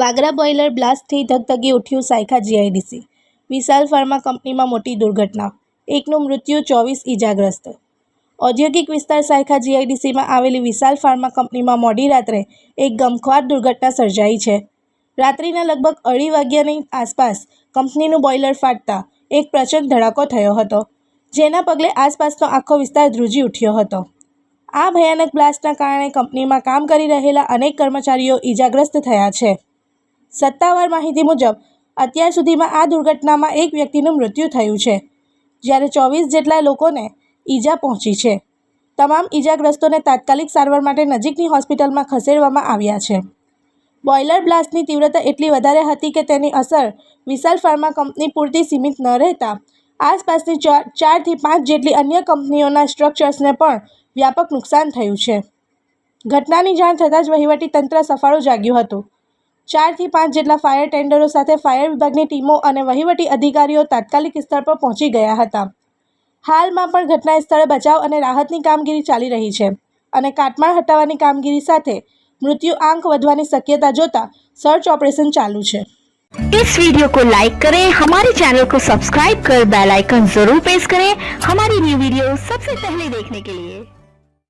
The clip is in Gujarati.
વાગરા બોઇલર બ્લાસ્ટથી ધગધગી ઉઠ્યું સાયખા જીઆઈડીસી. વિશાલ ફાર્મા કંપનીમાં મોટી દુર્ઘટના. એકનું મૃત્યુ ચોવીસ ઇજાગ્રસ્ત ઔદ્યોગિક વિસ્તાર સાયખા જીઆઈડીસીમાં આવેલી વિશાલ ફાર્મા કંપનીમાં મોડી રાત્રે એક ગમખ્વાર દુર્ઘટના સર્જાઈ છે. રાત્રિના લગભગ અઢી વાગ્યાની આસપાસ કંપનીનું બોઇલર ફાટતા એક પ્રચંડ ધડાકો થયો હતો, જેના પગલે આસપાસનો આખો વિસ્તાર ધ્રુજી ઉઠ્યો હતો. આ ભયાનક બ્લાસ્ટના કારણે કંપનીમાં કામ કરી રહેલા અનેક કર્મચારીઓ ઇજાગ્રસ્ત થયા છે. સત્તાવાર માહિતી મુજબ, અત્યાર સુધીમાં આ દુર્ઘટનામાં એક વ્યક્તિનું મૃત્યુ થયું છે, જ્યારે ચોવીસ જેટલા લોકોને ઈજા પહોંચી છે. તમામ ઈજાગ્રસ્તોને તાત્કાલિક સારવાર માટે નજીકની હોસ્પિટલમાં ખસેડવામાં આવ્યા છે. બોઇલર બ્લાસ્ટની તીવ્રતા એટલી વધારે હતી કે તેની અસર વિશાલ ફાર્મા કંપની પૂરતી સીમિત ન રહેતા, આસપાસની ચાર ચારથી પાંચ જેટલી અન્ય કંપનીઓના સ્ટ્રક્ચર્સને પણ વ્યાપક નુકસાન થયું છે. ઘટનાની જાણ થતાં જ વહીવટી તંત્ર સફાળું જાગ્યું હતું. ચારથી પાંચ જેટલા ફાયર ટેન્ડરો સાથે ફાયર વિભાગની ટીમો અને વહીવટી અધિકારીઓ તાત્કાલિક સ્થળ પર પહોંચી ગયા હતા હાલમાં પણ ઘટના સ્થળે બચાવ અને રાહતની કામગીરી ચાલી રહી છે અને કાટમાળ હટાવવાની કામગીરી સાથે મૃત્યુ આંક વધવાની શક્યતા જોતા સર્ચ ઓપરેશન ચાલુ છે इस वीडियो को लाइक करें हमारे चैनल को सब्सक्राइब कर बेल आइकन जरूर प्रेस करें हमारी न्यू वीडियो सबसे पहले देखने के लिए